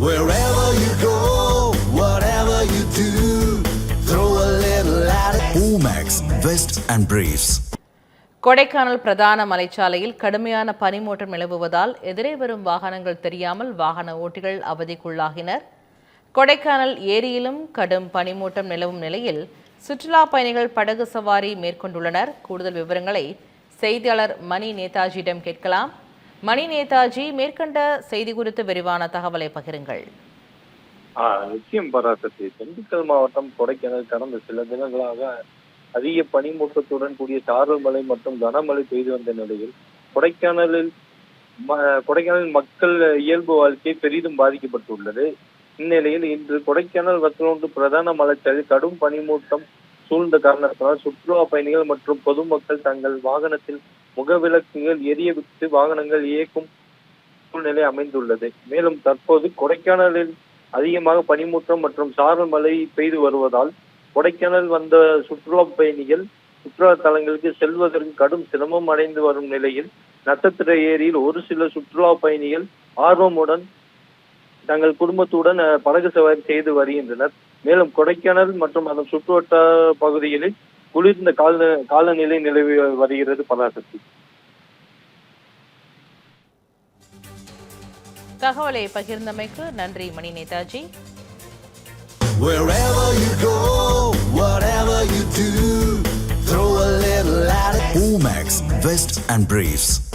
Wherever you go, whatever you do, throw a little at it. Omax, Vest and Briefs. Kodaikanal பிரதான மலைச்சாலையில் கடுமையான பனிமூட்டம் நிலவுவதால் எதிரே வரும் வாகனங்கள் தெரியாமல் வாகன ஓட்டிகள் அவதிக்குள்ளாகினர் கொடைக்கானல் ஏரியிலும் கடும் பனிமூட்டம் நிலவும் நிலையில் சுற்றுலா பயணிகள் படகு சவாரி மேற்கொண்டுள்ளனர் கூடுதல் விவரங்களை செய்தியாளர் மணி நேதாஜியிடம் கேட்கலாம் மணி நேதாஜி மேற்கண்ட செய்தி குறித்து விரிவான தகவலை பகிருங்கள். நிச்சயம் பராசக்தி திண்டுக்கல் மாவட்டம் கொடைக்கானல் கடந்த சில தினங்களாக அதிக பனிமூட்டத்துடன் கூடிய சாரல் மழை மற்றும் கனமழை பெய்து வந்த நிலையில் கொடைக்கானலில் ம- மக்கள் இயல்பு வாழ்க்கை பெரிதும் பாதிக்கப்பட்டுள்ளது. இந்நிலையில் இன்று கொடைக்கானல் வத்தலோண்டு பிரதான மலைச்சாலையில் கடும் பனிமூட்டம் சூழ்ந்த காரணத்தினால் சுற்றுலா பயணிகள் மற்றும் பொதுமக்கள் தங்கள் வாகனத்தில் முகவிளக்குகள் எரியவிட்டு வாகனங்கள் இயக்கும் சூழ்நிலை அமைந்துள்ளது. மேலும் தற்போது கொடைக்கானலில் அதிகமாக பனிமூட்டம் மற்றும் சாரல் மழை பெய்து வருவதால் கொடைக்கானல் வந்த சுற்றுலா பயணிகள் சுற்றுலா தலங்களுக்கு செல்வதற்கு கடும் சிரமம் அடைந்து வரும் நிலையில் நட்சத்திர ஏரியில் ஒரு சில சுற்றுலா பயணிகள் ஆர்வமுடன் தங்கள் குடும்பத்துடன் படகு சவாரி செய்து வருகின்றனர். மேலும் கொடைக்கானல் மற்றும் அதன் சுற்றுவட்டார பகுதிகளில் குளிர்ந்த கால காலநிலை நிலவி வருகிறது பராசக்தி தகவலை பகிர்ந்தமைக்கு நன்றி மணி Netaji Wherever you go, whatever you do, throw a little at it. Omax, Vest and Briefs.